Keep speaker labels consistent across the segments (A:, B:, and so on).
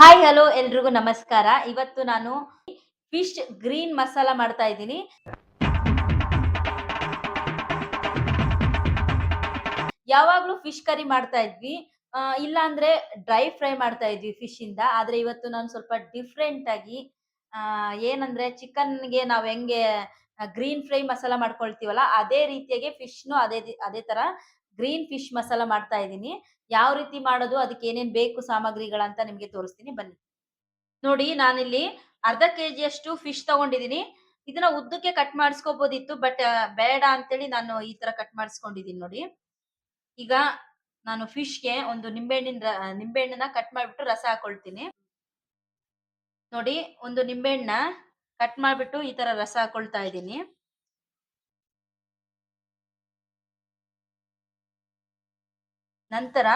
A: Hi hello ಎಲ್ರಿಗೂ ನಮಸ್ಕಾರ. ಇವತ್ತು ನಾನು ಫಿಶ್ ಗ್ರೀನ್ ಮಸಾಲ ಮಾಡ್ತಾ ಇದ್ದೀನಿ. ಯಾವಾಗ್ಲೂ ಫಿಶ್ ಕರಿ ಮಾಡ್ತಾ ಇದ್ವಿ. ಇಲ್ಲ ಅಂದ್ರೆ ಡ್ರೈ ಫ್ರೈ ಮಾಡ್ತಾ ಇದ್ವಿ ಫಿಶ್ ಇಂದ. ಆದ್ರೆ ಇವತ್ತು ನಾನು ಸ್ವಲ್ಪ ಡಿಫ್ರೆಂಟ್ ಆಗಿ ಏನಂದ್ರೆ ಚಿಕನ್ಗೆ ನಾವ್ ಹೆಂಗೆ ಗ್ರೀನ್ ಫ್ರೈ ಮಸಾಲ ಮಾಡ್ಕೊಳ್ತೀವಲ್ಲ, ಅದೇ ರೀತಿಯಾಗಿ ಫಿಶ್ನು ಅದೇ ಅದೇ ತರ ಗ್ರೀನ್ ಫಿಶ್ ಮಸಾಲಾ ಮಾಡ್ತಾ ಇದ್ದೀನಿ. ಯಾವ ರೀತಿ ಮಾಡೋದು, ಅದಕ್ಕೆ ಏನೇನ್ ಬೇಕು ಸಾಮಗ್ರಿಗಳಂತ ನಿಮ್ಗೆ ತೋರಿಸ್ತೀನಿ. ಬನ್ನಿ. ನೋಡಿ, ನಾನಿಲ್ಲಿ ಅರ್ಧ ಕೆಜಿಯಷ್ಟು ಫಿಶ್ ತಗೊಂಡಿದ್ದೀನಿ. ಇದನ್ನ ಉದ್ದಕ್ಕೆ ಕಟ್ ಮಾಡಿಸ್ಕೋಬಹುದಿತ್ತು ಬಟ್ ಬೇಡ ಅಂತೇಳಿ ನಾನು ಈ ತರ ಕಟ್ ಮಾಡಿಸ್ಕೊಂಡಿದ್ದೀನಿ ನೋಡಿ. ಈಗ ನಾನು ಫಿಶ್ಗೆ ಒಂದು ನಿಂಬೆಹಣ್ಣಿನ ನಿಂಬೆಹಣ್ಣನ್ನ ಕಟ್ ಮಾಡ್ಬಿಟ್ಟು ರಸ ಹಾಕೊಳ್ತೀನಿ. ನೋಡಿ, ಒಂದು ನಿಂಬೆಹಣ್ಣ ಕಟ್ ಮಾಡ್ಬಿಟ್ಟು ಈ ತರ ರಸ ಹಾಕೊಳ್ತಾ ಇದ್ದೀನಿ. ನಂತರ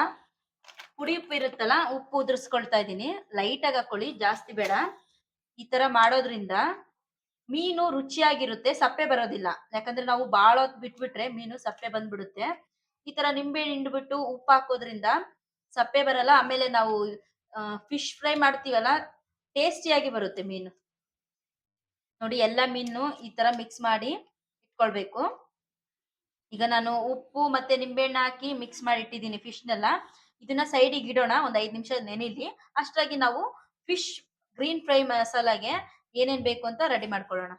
A: ಪುಡಿ ಉಪ್ಪು ಇರುತ್ತಲ್ಲ, ಉಪ್ಪು ಉದುರಿಸ್ಕೊಳ್ತಾ ಇದ್ದೀನಿ. ಲೈಟ್ ಆಗಿ ಹಾಕೊಳ್ಳಿ, ಜಾಸ್ತಿ ಬೇಡ. ಈ ತರ ಮಾಡೋದ್ರಿಂದ ಮೀನು ರುಚಿಯಾಗಿರುತ್ತೆ, ಸಪ್ಪೆ ಬರೋದಿಲ್ಲ. ಯಾಕಂದ್ರೆ ನಾವು ಬಾಳ ಹೊತ್ತು ಬಿಟ್ಬಿಟ್ರೆ ಮೀನು ಸಪ್ಪೆ ಬಂದ್ಬಿಡುತ್ತೆ. ಈ ತರ ನಿಂಬೆ ಹಿಂಡ್ಬಿಟ್ಟು ಉಪ್ಪು ಹಾಕೋದ್ರಿಂದ ಸಪ್ಪೆ ಬರಲ್ಲ, ಆಮೇಲೆ ನಾವು ಫಿಶ್ ಫ್ರೈ ಮಾಡ್ತೀವಲ್ಲ ಟೇಸ್ಟಿಯಾಗಿ ಬರುತ್ತೆ ಮೀನು. ನೋಡಿ, ಎಲ್ಲ ಮೀನು ಈ ತರ ಮಿಕ್ಸ್ ಮಾಡಿ ಇಟ್ಕೊಳ್ಬೇಕು. ಈಗ ನಾನು ಉಪ್ಪು ಮತ್ತೆ ನಿಂಬೆಹಣ್ಣು ಹಾಕಿ ಮಿಕ್ಸ್ ಮಾಡಿ ಇಟ್ಟಿದ್ದೀನಿ ಫಿಶ್ನೆಲ್ಲ ಇದನ್ನ ಸೈಡಿಗೆ ಇಡೋಣ, ಒಂದ್ ಐದು ನಿಮಿಷ ನೆನೆಲಿ. ಅಷ್ಟಾಗಿ ನಾವು ಫಿಶ್ ಗ್ರೀನ್ ಫ್ರೈ ಮಸಾಲಾಗೆ ಏನೇನ್ ಬೇಕು ಅಂತ ರೆಡಿ ಮಾಡ್ಕೊಳ್ಳೋಣ.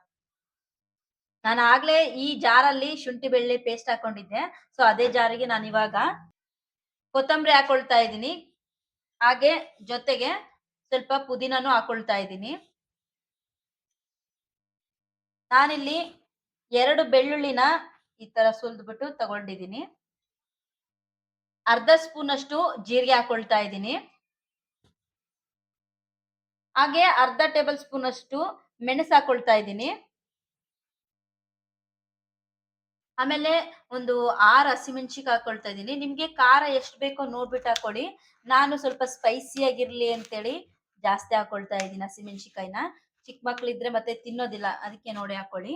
A: ನಾನು ಆಗ್ಲೇ ಈ ಜಾರಲ್ಲಿ ಶುಂಠಿ ಬೆಳ್ಳಿ ಪೇಸ್ಟ್ ಹಾಕೊಂಡಿದ್ದೆ. ಸೊ ಅದೇ ಜಾರಿಗೆ ನಾನು ಇವಾಗ ಕೊತ್ತಂಬರಿ ಹಾಕೊಳ್ತಾ ಇದ್ದೀನಿ. ಹಾಗೆ ಜೊತೆಗೆ ಸ್ವಲ್ಪ ಪುದೀನೂ ಹಾಕೊಳ್ತಾ ಇದ್ದೀನಿ. ನಾನಿಲ್ಲಿ ಎರಡು ಬೆಳ್ಳುಳ್ಳಿನ ಈ ತರ ಸುಲಿದ್ಬಿಟ್ಟು ತಗೊಂಡಿದ್ದೀನಿ ಅರ್ಧ ಸ್ಪೂನ್ ಅಷ್ಟು ಜೀರಿಗೆ ಹಾಕೊಳ್ತಾ ಇದ್ದೀನಿ ಹಾಗೆ ಅರ್ಧ ಟೇಬಲ್ ಸ್ಪೂನ್ ಅಷ್ಟು ಮೆಣಸು ಹಾಕೊಳ್ತಾ ಇದ್ದೀನಿ ಆಮೇಲೆ ಒಂದು ಆರು ಹಸಿಮೆಣಸಿಗೆ ಹಾಕೊಳ್ತಾ ಇದ್ದೀನಿ ನಿಮ್ಗೆ ಖಾರ ಎಷ್ಟು ಬೇಕೋ ನೋಡ್ಬಿಟ್ಟು ಹಾಕೊಳ್ಳಿ ನಾನು ಸ್ವಲ್ಪ ಸ್ಪೈಸಿ ಆಗಿರ್ಲಿ ಅಂತೇಳಿ ಜಾಸ್ತಿ ಹಾಕೊಳ್ತಾ ಇದ್ದೀನಿ ಹಸಿಮೆಣ್ಸಿಕಾಯಿನ ಚಿಕ್ಕ ಮಕ್ಳಿದ್ರೆ ಮತ್ತೆ ತಿನ್ನೋದಿಲ್ಲ. ಅದಕ್ಕೆ ನೋಡಿ ಹಾಕೊಳ್ಳಿ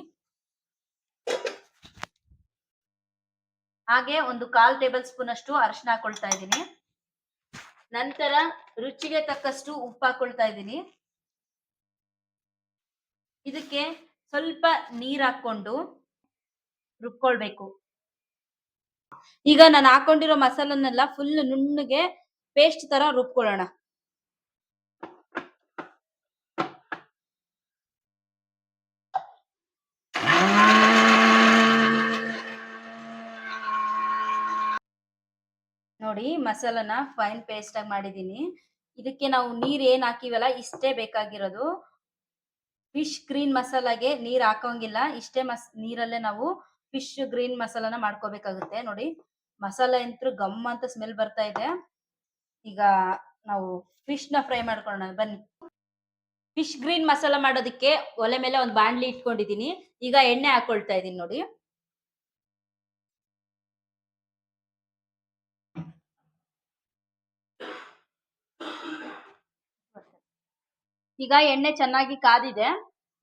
A: ಹಾಗೆ ಒಂದು ಕಾಲ್ ಟೇಬಲ್ ಸ್ಪೂನ್ ಅಷ್ಟು ಅರಿಶಿನ ಹಾಕೊಳ್ತಾ ಇದ್ದೀನಿ. ನಂತರ ರುಚಿಗೆ ತಕ್ಕಷ್ಟು ಉಪ್ಪು ಹಾಕೊಳ್ತಾ ಇದ್ದೀನಿ. ಇದಕ್ಕೆ ಸ್ವಲ್ಪ ನೀರ್ ಹಾಕೊಂಡು ರುಬ್ಕೊಳ್ಬೇಕು. ಈಗ ನಾನು ಹಾಕೊಂಡಿರೋ ಮಸಾಲನ್ನೆಲ್ಲ ಫುಲ್ ನುಣ್ಣಗೆ ಪೇಸ್ಟ್ ತರ ರುಬ್ಕೊಳ್ಳೋಣ. ನೋಡಿ ಮಸಾಲನ ಫೈನ್ ಪೇಸ್ಟ್ ಆಗಿ ಮಾಡಿದೀನಿ. ಇದಕ್ಕೆ ನಾವು ನೀರ್ ಏನ್ ಹಾಕಿವಲ್ಲ ಇಷ್ಟೇ ಬೇಕಾಗಿರೋದು. ಫಿಶ್ ಗ್ರೀನ್ ಮಸಾಲಾಗೆ ನೀರ್ ಹಾಕೋಂಗಿಲ್ಲ. ಇಷ್ಟೇ ಮಸ್, ನೀರಲ್ಲೇ ನಾವು ಫಿಶ್ ಗ್ರೀನ್ ಮಸಾಲಾನ ಮಾಡ್ಕೋಬೇಕಾಗುತ್ತೆ. ನೋಡಿ ಮಸಾಲ ಅಂತೂ ಗಮ್ ಅಂತ ಸ್ಮೆಲ್ ಬರ್ತಾ ಇದೆ. ಈಗ ನಾವು ಫಿಶ್ನ ಫ್ರೈ ಮಾಡ್ಕೊಳ್ಳೋಣ. ಬನ್ನಿ. ಫಿಶ್ ಗ್ರೀನ್ ಮಸಾಲ ಮಾಡೋದಕ್ಕೆ ಒಲೆ ಮೇಲೆ ಒಂದು ಬಾಣ್ಲಿ ಇಟ್ಕೊಂಡಿದೀನಿ. ಈಗ ಎಣ್ಣೆ ಹಾಕೊಳ್ತಾ ಇದೀನಿ ನೋಡಿ. ಈಗ ಎಣ್ಣೆ ಚೆನ್ನಾಗಿ ಕಾದಿದೆ.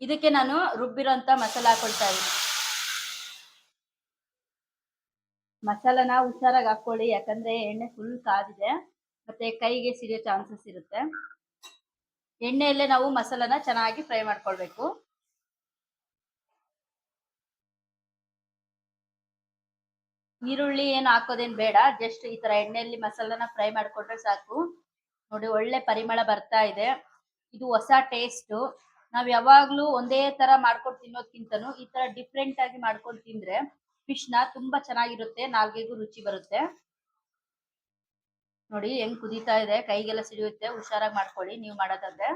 A: ಇದಕ್ಕೆ ನಾನು ರುಬ್ಬಿರೋಂಥ ಮಸಾಲ ಹಾಕೊಳ್ತಾ ಇದ್ದೀನಿ. ಮಸಾಲನ ಹುಷಾರಾಗಿ ಹಾಕೊಳ್ಳಿ ಯಾಕಂದ್ರೆ ಎಣ್ಣೆ ಫುಲ್ ಕಾದಿದೆ. ಮತ್ತೆ ಕೈಗೆ ಸಿಡಿಯೋ ಚಾನ್ಸಸ್ ಇರುತ್ತೆ. ಎಣ್ಣೆಯಲ್ಲೇ ನಾವು ಮಸಾಲನ ಚೆನ್ನಾಗಿ ಫ್ರೈ ಮಾಡ್ಕೊಳ್ಬೇಕು. ಈರುಳ್ಳಿ ಏನು ಹಾಕೋದೇನ್ ಬೇಡ ಜಸ್ಟ್ ಈ ತರ ಎಣ್ಣೆಯಲ್ಲಿ ಮಸಾಲನ ಫ್ರೈ ಮಾಡ್ಕೊಂಡ್ರೆ ಸಾಕು. ನೋಡಿ, ಒಳ್ಳೆ ಪರಿಮಳ ಬರ್ತಾ ಇದೆ. ಇದು ಹೊಸ ಟೇಸ್ಟ್ ನಾವ್ ಯಾವಾಗ್ಲೂ ಒಂದೇ ತರ ಮಾಡ್ಕೊಂಡು ತಿನ್ನೋದ್ಕಿಂತನೂ ಈ ತರ ಡಿಫ್ರೆಂಟ್ ಆಗಿ ಮಾಡ್ಕೊಂಡು ತಿಂದ್ರೆ ಫಿಶ್ ತುಂಬಾ ಚೆನ್ನಾಗಿರುತ್ತೆ, ನಾಲ್ಗೆಗೂ ರುಚಿ ಬರುತ್ತೆ. ನೋಡಿ ಹೆಂಗ್ ಕುದೀತಾ ಇದೆ, ಕೈಗೆಲ್ಲ ಸಿಡಿಯುತ್ತೆ, ಹುಷಾರಾಗಿ ಮಾಡ್ಕೊಳ್ಳಿ, ನೀವು ಮಾಡೋದಾದ್ರೆ.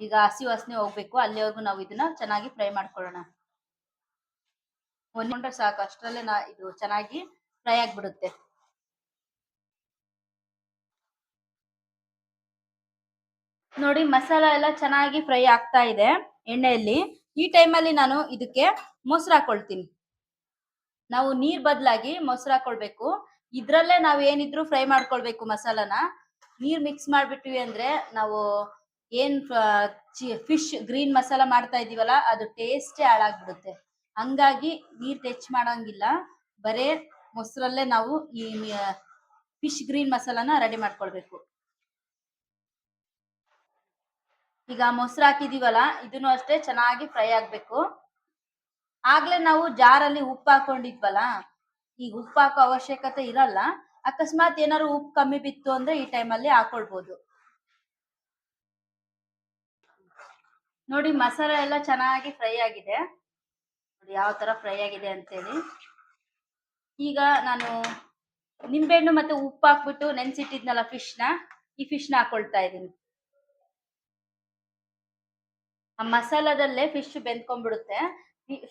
A: ಈಗ ಹಸಿ ವಾಸನೆ ಹೋಗ್ಬೇಕು, ಅಲ್ಲಿವರೆಗೂ ನಾವು ಇದನ್ನ ಚೆನ್ನಾಗಿ ಫ್ರೈ ಮಾಡ್ಕೊಳ್ಳೋಣ. ಒಂದ್ಕೊಂಡ್ರೆ ಸಾಕು, ಅಷ್ಟರಲ್ಲೇ ನಾ ಇದು ಚೆನ್ನಾಗಿ ಫ್ರೈ ಆಗ್ಬಿಡುತ್ತೆ. ನೋಡಿ ಮಸಾಲ ಎಲ್ಲ ಚೆನ್ನಾಗಿ ಫ್ರೈ ಆಗ್ತಾ ಇದೆ ಎಣ್ಣೆಯಲ್ಲಿ. ಈ ಟೈಮಲ್ಲಿ ನಾನು ಇದಕ್ಕೆ ಮೊಸರು ಹಾಕೊಳ್ತೀನಿ. ನಾವು ನೀರ್ ಬದಲಾಗಿ ಮೊಸರು ಹಾಕೊಳ್ಬೇಕು. ಇದ್ರಲ್ಲೇ ನಾವು ಏನಿದ್ರು ಫ್ರೈ ಮಾಡ್ಕೊಳ್ಬೇಕು ಮಸಾಲಾನ. ನೀರ್ ಮಿಕ್ಸ್ ಮಾಡ್ಬಿಟ್ವಿ ಅಂದ್ರೆ ನಾವು ಏನ್ ಫಿಶ್ ಗ್ರೀನ್ ಮಸಾಲ ಮಾಡ್ತಾ ಇದೀವಲ್ಲ ಅದು ಟೇಸ್ಟೇ ಹಾಳಾಗ್ಬಿಡುತ್ತೆ. ಹಂಗಾಗಿ ನೀರ್ ಟೆಚ್ ಮಾಡಂಗಿಲ್ಲ. ಬರೇ ಮೊಸರಲ್ಲೇ ನಾವು ಈ ಫಿಶ್ ಗ್ರೀನ್ ಮಸಾಲಾನ ರೆಡಿ ಮಾಡ್ಕೊಳ್ಬೇಕು. ಈಗ ಮೊಸರು ಹಾಕಿದೀವಲ್ಲ ಇದನ್ನು ಅಷ್ಟೇ ಚೆನ್ನಾಗಿ ಫ್ರೈ ಆಗ್ಬೇಕು. ಆಗ್ಲೇ ನಾವು ಜಾರಲ್ಲಿ ಉಪ್ಪು ಹಾಕೊಂಡಿದ್ವಲ್ಲ, ಈಗ ಉಪ್ಪು ಹಾಕೋ ಅವಶ್ಯಕತೆ ಇರಲ್ಲ. ಅಕಸ್ಮಾತ್ ಏನಾದ್ರು ಉಪ್ಪು ಕಮ್ಮಿ ಬಿತ್ತು ಅಂದ್ರೆ ಈ ಟೈಮಲ್ಲಿ ಹಾಕೊಳ್ಬೋದು. ನೋಡಿ, ಮಸಾಲ ಎಲ್ಲ ಚೆನ್ನಾಗಿ ಫ್ರೈ ಆಗಿದೆ. ನೋಡಿ, ಯಾವ ತರ ಫ್ರೈ ಆಗಿದೆ ಅಂತೇಳಿ. ಈಗ ನಾನು ನಿಂಬೆಹಣ್ಣು ಮತ್ತೆ ಉಪ್ಪು ಹಾಕ್ಬಿಟ್ಟು ನೆನ್ಸಿಟ್ಟಿದ್ನಲ್ಲ ಫಿಶ್ನ, ಈ ಫಿಶ್ನ ಹಾಕೊಳ್ತಾ ಇದ್ದೀನಿ. ಮಸಾಲದಲ್ಲೇ ಫಿಶ್ ಬೆಂದ್ಕೊಂಡ್ಬಿಡುತ್ತೆ.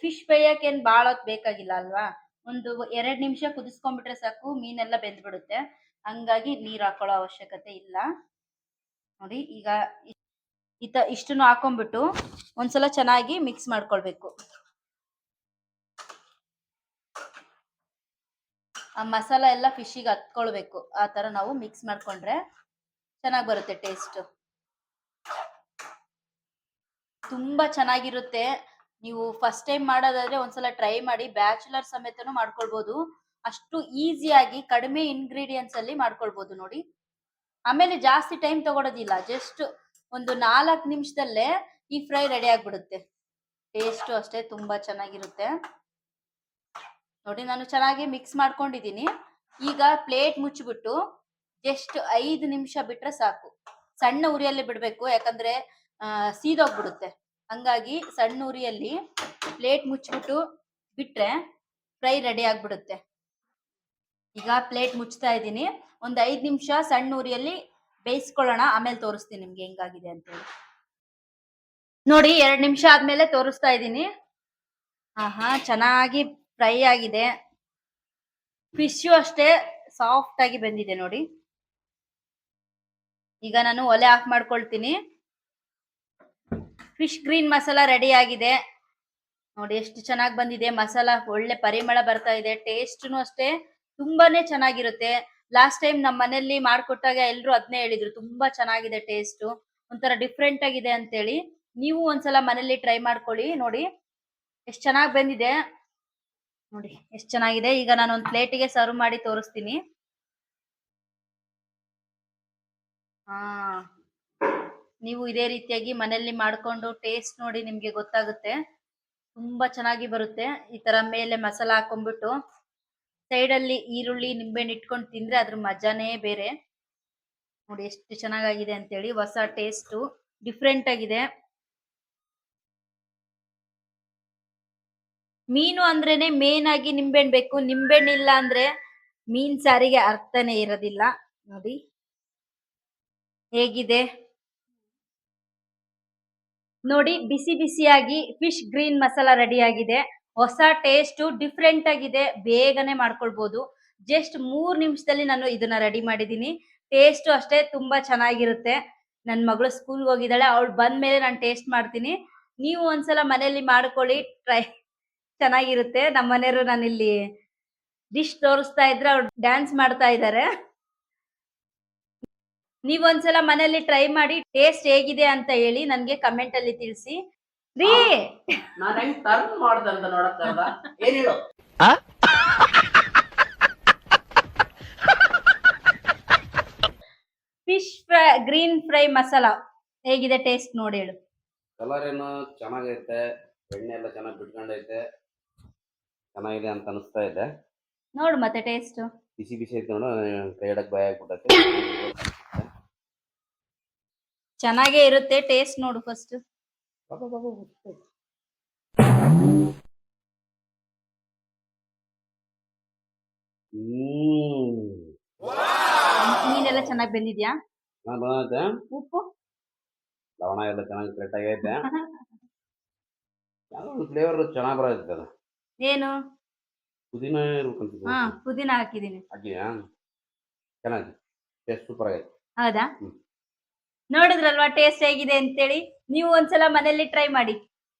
A: ಫಿಶ್ ಬೇಯಕ್ಕೆ ಏನ್ ಹೊತ್ತು ಬೇಕಾಗಿಲ್ಲ ಅಲ್ವಾ? ಒಂದು ಎರಡ್ ನಿಮಿಷ ಕುದಿಸ್ಕೊಂಡ್ಬಿಟ್ರೆ ಸಾಕು, ಮೀನೆಲ್ಲ ಬೆಂದ್ಬಿಡುತ್ತೆ. ಹಂಗಾಗಿ ನೀರ್ ಹಾಕೊಳ್ಳೋ ಅವಶ್ಯಕತೆ ಇಲ್ಲ. ನೋಡಿ, ಈಗ ಇತ ಇಷ್ಟನ್ನು ಹಾಕೊಂಡ್ಬಿಟ್ಟು ಒಂದ್ಸಲ ಚೆನ್ನಾಗಿ ಮಿಕ್ಸ್ ಮಾಡ್ಕೊಳ್ಬೇಕು. ಆ ಮಸಾಲ ಎಲ್ಲ ಫಿಶಿಗೆ ಹತ್ಕೊಳ್ಬೇಕು. ಆ ತರ ನಾವು ಮಿಕ್ಸ್ ಮಾಡ್ಕೊಂಡ್ರೆ ಚೆನ್ನಾಗಿ ಬರುತ್ತೆ ಟೇಸ್ಟ್ ತುಂಬಾ ಚೆನ್ನಾಗಿರುತ್ತೆ. ನೀವು ಫಸ್ಟ್ ಟೈಮ್ ಮಾಡೋದಾದ್ರೆ ಒಂದ್ಸಲ ಟ್ರೈ ಮಾಡಿ ಬ್ಯಾಚುಲರ್ ಸಮೇತನು ಮಾಡ್ಕೊಳ್ಬಹುದು ಅಷ್ಟು ಈಸಿಯಾಗಿ ಕಡಿಮೆ ಇಂಗ್ರೀಡಿಯೆಂಟ್ಸ್ ಅಲ್ಲಿ ಮಾಡ್ಕೊಳ್ಬಹುದು ನೋಡಿ. ಆಮೇಲೆ ಜಾಸ್ತಿ ಟೈಮ್ ತಗೊಳೋದಿಲ್ಲ ಜಸ್ಟ್ ಒಂದು ನಾಲ್ಕು ನಿಮಿಷದಲ್ಲೇ ಈ ಫ್ರೈ ರೆಡಿ ಆಗ್ಬಿಡುತ್ತೆ. ಟೇಸ್ಟ್ ಅಷ್ಟೇ ತುಂಬಾ ಚೆನ್ನಾಗಿರುತ್ತೆ. ನೋಡಿ ನಾನು ಚೆನ್ನಾಗಿ ಮಿಕ್ಸ್ ಮಾಡ್ಕೊಂಡಿದ್ದೀನಿ. ಈಗ ಪ್ಲೇಟ್ ಮುಚ್ಚಿಬಿಟ್ಟು ಜಸ್ಟ್ ಐದು ನಿಮಿಷ ಬಿಟ್ರೆ ಸಾಕು. ಸಣ್ಣ ಉರಿಯಲ್ಲಿ ಬಿಡ್ಬೇಕು, ಯಾಕಂದ್ರೆ ಸೀದೋಗ್ಬಿಡುತ್ತೆ. ಹಂಗಾಗಿ ಸಣ್ಣ ಉರಿಯಲ್ಲಿ ಪ್ಲೇಟ್ ಮುಚ್ಚಿಬಿಟ್ಟು ಬಿಟ್ರೆ ಫ್ರೈ ರೆಡಿ ಆಗ್ಬಿಡುತ್ತೆ. ಈಗ ಪ್ಲೇಟ್ ಮುಚ್ತಾ ಇದ್ದೀನಿ. ಒಂದ್ ಐದ್ ನಿಮಿಷ ಸಣ್ಣ ಉರಿಯಲ್ಲಿ ಬೇಯಿಸ್ಕೊಳ್ಳೋಣ. ಆಮೇಲೆ ತೋರಿಸ್ತೀನಿ ನಿಮ್ಗೆ ಹೆಂಗಾಗಿದೆ ಅಂತ ಹೇಳಿ ನೋಡಿ, ಎರಡ್ ನಿಮಿಷ ಆದ್ಮೇಲೆ ತೋರಿಸ್ತಾ ಇದ್ದೀನಿ. ಆಹಾ, ಚೆನ್ನಾಗಿ ಫ್ರೈ ಆಗಿದೆ. ಫಿಶು ಅಷ್ಟೇ ಸಾಫ್ಟ್ ಆಗಿ ಬಂದಿದೆ ನೋಡಿ. ಈಗ ನಾನು ಒಲೆ ಆಫ್ ಮಾಡ್ಕೊಳ್ತೀನಿ. ಫಿಶ್ ಗ್ರೀನ್ ಮಸಾಲ ರೆಡಿ ಆಗಿದೆ. ನೋಡಿ ಎಷ್ಟು ಚೆನ್ನಾಗಿ ಬಂದಿದೆ ಮಸಾಲ, ಒಳ್ಳೆ ಪರಿಮಳ ಬರ್ತಾ ಇದೆ, ಟೇಸ್ಟ್ನು ಅಷ್ಟೇ ತುಂಬಾನೇ ಚೆನ್ನಾಗಿರುತ್ತೆ. ಲಾಸ್ಟ್ ಟೈಮ್ ನಮ್ಮ ಮನೆಯಲ್ಲಿ ಮಾಡ್ಕೊಟ್ಟಾಗ ಎಲ್ರು ಅದನ್ನೇ ಹೇಳಿದ್ರು, ತುಂಬಾ ಚೆನ್ನಾಗಿದೆ ಟೇಸ್ಟ್, ಒಂಥರ ಡಿಫ್ರೆಂಟ್ ಆಗಿದೆ ಅಂತೇಳಿ. ನೀವು ಒಂದ್ಸಲ ಮನೇಲಿ ಟ್ರೈ ಮಾಡ್ಕೊಳ್ಳಿ, ನೋಡಿ ಎಷ್ಟು ಚೆನ್ನಾಗಿ ಬಂದಿದೆ. ನೋಡಿ ಎಷ್ಟು ಚೆನ್ನಾಗಿದೆ, ಈಗ ನಾನು ಒಂದು ಪ್ಲೇಟಿಗೆ ಸರ್ವ್ ಮಾಡಿ ತೋರಿಸ್ತೀನಿ. ಹಾ. ನೀವು ಇದೇ ರೀತಿಯಾಗಿ ಮನೆಯಲ್ಲಿ ಮಾಡ್ಕೊಂಡು ಟೇಸ್ಟ್ ನೋಡಿ ನಿಮಗೆ ಗೊತ್ತಾಗುತ್ತೆ. ತುಂಬಾ ಚೆನ್ನಾಗಿ ಬರುತ್ತೆ. ಈ ತರ ಮೇಲೆ ಮಸಾಲ ಹಾಕೊಂಡ್ಬಿಟ್ಟು ಸೈಡ್ ಅಲ್ಲಿ ಈರುಳ್ಳಿ, ನಿಂಬೆಹಣ್ಣು ಇಟ್ಕೊಂಡು ತಿಂದ್ರೆ ಅದ್ರ ಮಜಾನೇ ಬೇರೆ. ನೋಡಿ ಎಷ್ಟು ಚೆನ್ನಾಗಾಗಿದೆ ಅಂತೇಳಿ ಹೊಸ ಟೇಸ್ಟು ಡಿಫ್ರೆಂಟ್ ಆಗಿದೆ. ಮೀನು ಅಂದ್ರೇನೆ ಮೇನ್ ಆಗಿ ನಿಂಬೆಹಣ್ಣು ಬೇಕು. ನಿಂಬೆಹಣ್ಣು ಇಲ್ಲ ಅಂದ್ರೆ ಮೀನ್ ಸಾರಿಗೆ ಅರ್ಥನೇ ಇರೋದಿಲ್ಲ. ನೋಡಿ ಹೇಗಿದೆ. ನೋಡಿ, ಬಿಸಿ ಬಿಸಿಯಾಗಿ ಫಿಶ್ ಗ್ರೀನ್ ಮಸಾಲ ರೆಡಿ ಆಗಿದೆ ಹೊಸ ಟೇಸ್ಟ್ ಡಿಫ್ರೆಂಟ್ ಆಗಿದೆ. ಬೇಗನೆ ಮಾಡ್ಕೊಳ್ಬಹುದು ಜಸ್ಟ್ ಮೂರ್ ನಿಮಿಷದಲ್ಲಿ ನಾನು ಇದನ್ನ ರೆಡಿ ಮಾಡಿದೀನಿ ಟೇಸ್ಟ್ ಅಷ್ಟೇ ತುಂಬಾ ಚೆನ್ನಾಗಿರುತ್ತೆ. ನನ್ನ ಮಗಳು ಸ್ಕೂಲ್ಗೆ ಹೋಗಿದ್ದಾಳೆ. ಅವಳು ಬಂದ್ಮೇಲೆ ನಾನು ಟೇಸ್ಟ್ ಮಾಡ್ತೀನಿ. ನೀವು ಒಂದ್ಸಲ ಮನೆಯಲ್ಲಿ ಮಾಡ್ಕೊಳ್ಳಿ. ಟ್ರೈ ಚೆನ್ನಾಗಿರುತ್ತೆ. ನಮ್ಮ ಮನೆಯವರು ನಾನಿಲ್ಲಿ ಡಿಶ್ ತೋರಿಸ್ತಾ ಇದ್ರೆ ಅವ್ರು ಡ್ಯಾನ್ಸ್ ಮಾಡ್ತಾ ಇದ್ದಾರೆ. ನೀವ್ ಒಂದ್ಸಲ ಮನೆಯಲ್ಲಿ ಟ್ರೈ ಮಾಡಿ ಟೇಸ್ಟ್ ಹೇಗಿದೆ ಅಂತ ಹೇಳಿ ನನ್ಗೆ ಕಮೆಂಟ್ ಅಲ್ಲಿ ತಿಳಿಸಿ. ರೀ!
B: ನಾನು ಹೆಂಗ್ ಟರ್ನ್ ಮಾಡ್ದೆ ಅಂತ ನೋಡಕ್ ಕರ್ದ ಏನ್ ಹೇಳು?
A: Fish fry green fry masala ಹೇಗಿದೆ ಟೇಸ್ಟ್ ನೋಡಿ ಹೇಳು.
B: ಕಲರ್ ಏನು ಚೆನ್ನಾಗೈತೆ ಎಣ್ಣೆ ಎಲ್ಲ ಚೆನ್ನಾಗಿ ಬಿಟ್ಕೊಂಡೈತೆ ಚೆನ್ನಾಗಿದೆ ಅಂತ ಅನಿಸ್ತಾ ಇದೆ.
A: ನೋಡು ಮತ್ತೆ ಟೇಸ್ಟ್
B: ಬಿಸಿ ಬಿಸಿ ಐತೆ ನೋಡು ಕೈ ಭಯ ಆಗ್ಬಿಟ್ಟೈತೆ.
A: ಚೆನ್ನಾಗೇ ಇರುತ್ತೆ ಟೇಸ್ಟ್ ನೋಡು ಫಸ್ಟ್ ನೀನೆಲ್ಲ ಚೆನ್ನಾಗಿ ಬೆಂದಿದ್ಯಾ?
B: ಬಂದೈತೆ.
A: ಉಪ್ಪು?
B: ಲವಣ ಎಲ್ಲ ಚೆನ್ನಾಗಿ ಕರೆಕ್ಟ್ ಆಗೈತೆ ಒಂದು ಫ್ಲೇವರ್ ಚೆನ್ನಾಗಿ ಬರೈತೆ ಅದು.
A: ಏನು?
B: ಪುದೀನ ಇರ್ಬೇಕಂತ
A: ಹಾ ಪುದೀನ ಹಾಕಿದೀನಿ
B: ಹಾಕಿದ್ಯಾ? ಚೆನ್ನಾಗಿ ಟೇಸ್ಟ್ ಸೂಪರ್ ಆಗೈತೆ.
A: ಹೌದಾ. ನೋಡಿದ್ರಲ್ವಾ? ಟೇಸ್ಟ್ ಹೇಗಿದೆ ಅಂತೇಳಿ? ನೀವು ಒಂದ್ಸಲ ಮನೆಯಲ್ಲಿ ಟ್ರೈ ಮಾಡಿ.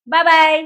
A: ಬಾಯ್ ಬಾಯ್